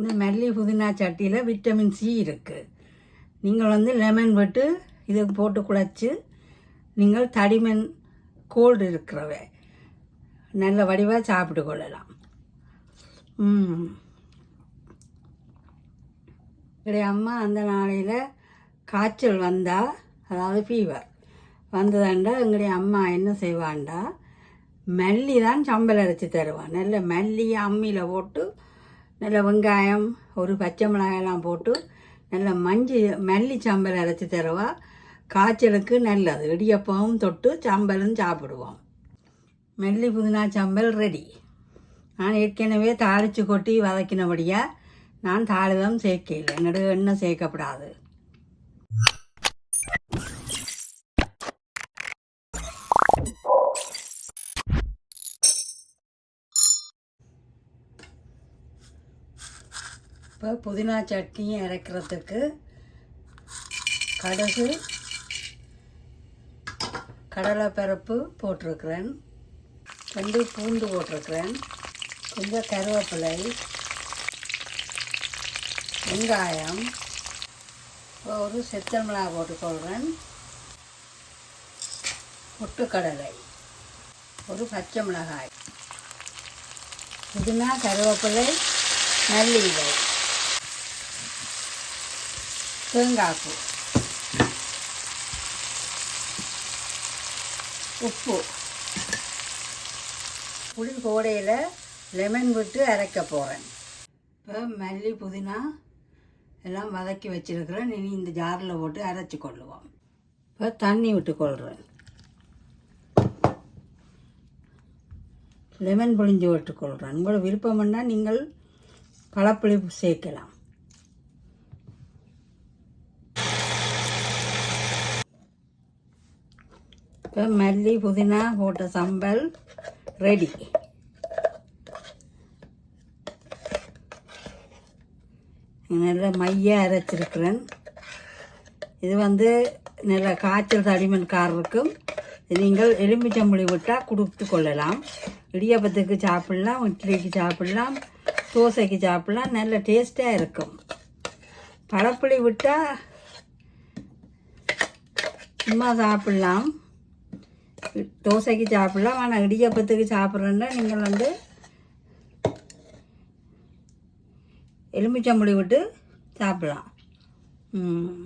இந்த மல்லி புதினா சட்டியில் விட்டமின் சி இருக்குது நீங்கள் வந்து லெமன் விட்டு இதை போட்டு குழச்சி நீங்கள் தடிமன் கோல்டு இருக்கிறவ நல்ல வடிவாக சாப்பிட்டு கொள்ளலாம். என்னுடைய அம்மா அந்த நாளையில் காய்ச்சல் வந்தால் அதாவது ஃபீவர் வந்ததாண்டா எங்களுடைய அம்மா என்ன செய்வாண்டா மல்லி தான் சம்பல் அரைச்சி தருவான். நல்ல மல்லியை அம்மியில் போட்டு நல்ல வெங்காயம் ஒரு பச்சை மிளகாயெல்லாம் போட்டு நல்ல மஞ்சி மல்லி சம்பல் அரைச்சி தருவா. காய்ச்சலுக்கு நல்லது. இடியப்பமும் தொட்டு சாம்பலும் சாப்பிடுவோம். மல்லி புதினா சம்பல் ரெடி நான் ஏற்கனவே தாளித்து கொட்டி வதக்கினபடியாக நான் தாளிதம் சேர்க்கல. என்னோட எண்ணெய் சேர்க்கப்படாது. இப்போ புதினா சட்னி இறக்கிறதுக்கு கடுகு கடலைப்பருப்பு போட்டிருக்கிறேன். ரெண்டு பூண்டு போட்டிருக்கிறேன். கொஞ்சம் கருவேப்பிலை வெங்காயம் ஒரு செத்தல் மிளகா போட்டுக்கொள்கிறேன் பொட்டுக்கடலை ஒரு பச்சை மிளகாய் புதினா கருவேப்பிலை நல்லி இலை தேங்காய்ப்பு. உப்பு. புளி கோடையில் லெமன் விட்டு அரைக்க போகிறேன் இப்போ மல்லி புதினா எல்லாம் வதக்கி வச்சிருக்கிறேன். இனி இந்த ஜாரில் போட்டு அரைச்சி கொள்ளுவோம். இப்போ தண்ணி விட்டு கொள்கிறேன் லெமன் புளிஞ்சு விட்டுக்கொள்கிறேன் உங்களோட விருப்பம்னா நீங்கள் பழப்புளி சேர்க்கலாம். இப்போ மல்லி புதினா போட்ட சம்பல் ரெடி நல்ல மைய அரைச்சிருக்கிறேன் இது வந்து நல்ல காய்ச்சல் தடிமன்காரருக்கும் நீங்கள் எலுமிச்சம்புளி விட்டால் கொடுத்து கொள்ளலாம் இடியாப்பத்துக்கு சாப்பிடலாம் இட்லிக்கு சாப்பிடலாம் தோசைக்கு சாப்பிடலாம் நல்ல டேஸ்ட்டாக இருக்கும் பழப்புளி விட்டால் சும்மா சாப்பிடலாம் தோசைக்கு சாப்பிடலாம் ஆனால் இடியாப்பத்துக்கு சாப்பிட்றேன்னா நீங்கள் வந்து எலுமிச்சம்புளி விட்டு சாப்பிடலாம். ம்.